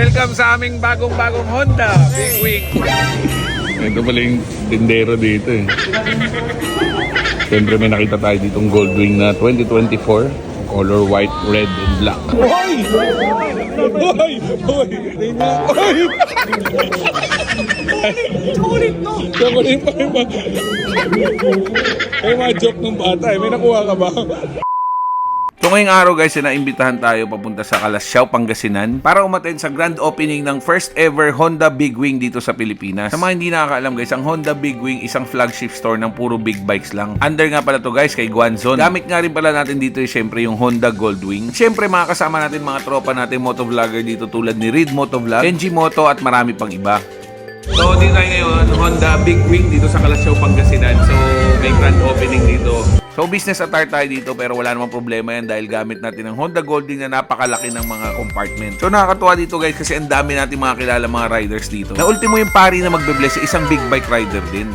Welcome sa aming bagong-bagong Honda Big Wing. Ito pala yung tindero dito eh. Siyempre may nakita tayo ditong Goldwing na 2024. Color white, red, and black. Hoy! Hoy! Hoy! Hoy! Chocolate no! Chocolate pa yung mga... May mga joke ng bata eh. May nakuha ka ba? So ngayong araw guys, naimbitahan tayo papunta sa Kalasyaw, Pangasinan para umattend sa grand opening ng first ever Honda Big Wing dito sa Pilipinas. Sa mga hindi nakakaalam guys, ang Honda Big Wing isang flagship store ng puro big bikes lang. Under nga pala to guys kay Guanzon. Gamit nga rin pala natin dito eh, syempre yung Honda Goldwing. Syempre makakasama natin mga tropa natin motovlogger dito tulad ni Reed Motovlog, Kenji Moto at marami pang iba. So, dito tayo ngayon, Honda Big Wing dito sa Kalasyaw, Pangasinan. So, may grand opening dito. So, business attire tayo dito pero wala namang problema yan dahil gamit natin ang Honda Goldwing na napakalaki ng mga compartment. So, nakakatuwa dito guys kasi ang dami natin mga kilala mga riders dito. Na ultimo yung pari na magbe-bless isang big bike rider din.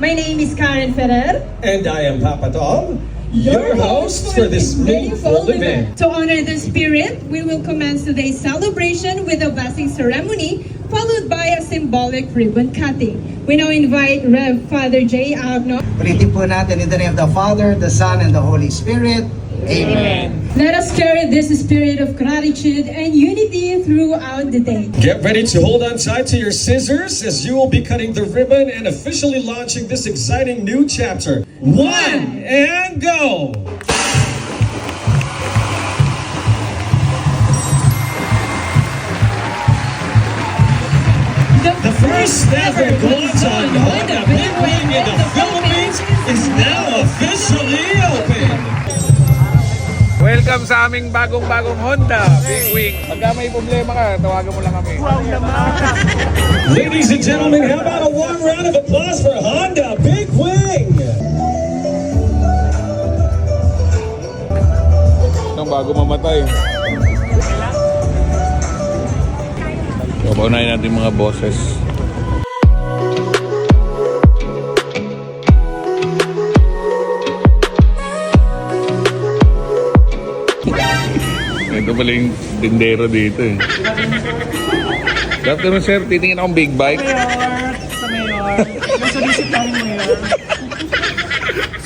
My name is Karen Ferrer, And I am Papa Tom, your host for this meaningful event. To honor the spirit, we will commence today's celebration with a blessing ceremony, followed by a symbolic ribbon cutting. We now invite Rev Father J. Agno. Ulitin po natin in the name of the Father, the Son, and the Holy Spirit. Amen. Let us carry this spirit of gratitude and unity throughout the day. Get ready to hold on tight to your scissors as you will be cutting the ribbon and officially launching this exciting new chapter. One and go! The first ever Guangdong Honda Big Wing in the Philippines is now officially open. Welcome sa aming bagong-bagong Honda Big Wing. Pagka may problema ka, tawagan mo lang kami. Ladies and gentlemen, how about a warm round of applause for Honda Big Wing? Itong bago mamatay. So, paunahin natin mga bosses. Ito pala yung tindero dito eh. Good afternoon sir, titingin akong big bike. sa mayor. Nasulisit namin mayor.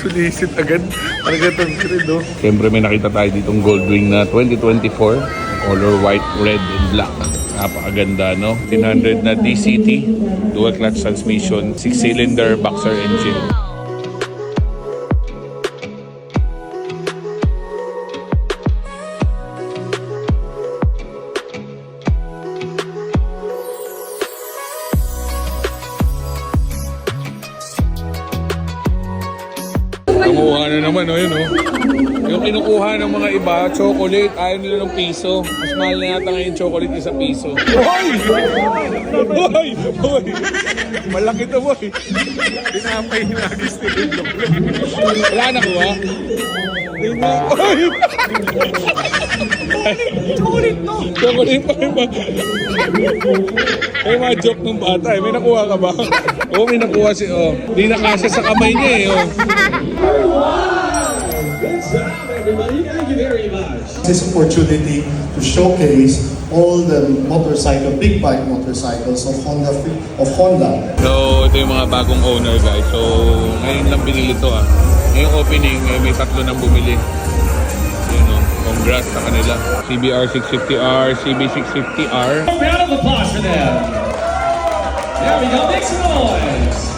Sulisit agad. Talaga itong grid, oh. Siyempre may nakita tayo ditong Goldwing na 2024. Color white, red, and black. Napakaganda, no? 100 na DCT, dual clutch transmission, 6-cylinder boxer engine. Kumuha na naman, oh, yun, oh. Yung kinukuha ng mga iba, chocolate, ayaw nila ng piso. Mas mahal na yata ngayon chocolate isa piso. Hoy! Hoy! Hoy! Malaki to, boy. Pinapay na agis Wala na kuha? Hoy! Chocolate no! Chocolate pa yung mga... May mga joke ng bata eh. May nakuha ka ba? Oo, may nakuha si... Oh. Di nakasya sa kamay niya eh. Oh. Job, everybody. Thank you very much. this opportunity to showcase all the motorcycle, big bike motorcycles of Honda, of Honda. So, ito yung mga bagong owner guys. So, ngayon lang binili to ah. Ngayong opening, eh, may tatlo nang bumili. Yun oh. Congrats sa kanila. CBR 650R, CB 650R. A round of applause for them. There we go. Make some noise.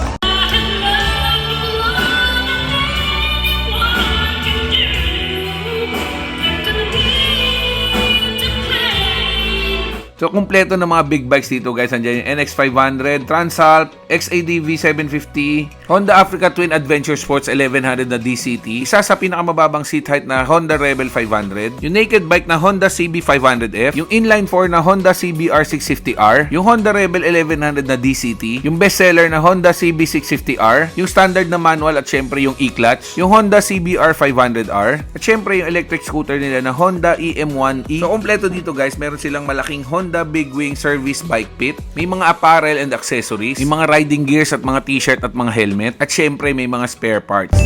So, kumpleto ng mga big bikes dito guys. Andiyan yung NX500, Transalp, XADV 750, Honda Africa Twin Adventure Sports 1100 na DCT, isa sa pinakamababang seat height na Honda Rebel 500, yung naked bike na Honda CB 500F, yung inline 4 na Honda CBR 650R, yung Honda Rebel 1100 na DCT, yung bestseller na Honda CB 650R, yung standard na manual at syempre yung e-clutch, yung Honda CBR 500R, at syempre yung electric scooter nila na Honda EM1E. So, kompleto dito guys, meron silang malaking Honda Big Wing Service Bike Pit, may mga apparel and accessories, may mga riding gears at mga t-shirt at mga helmet, at syempre may mga spare parts.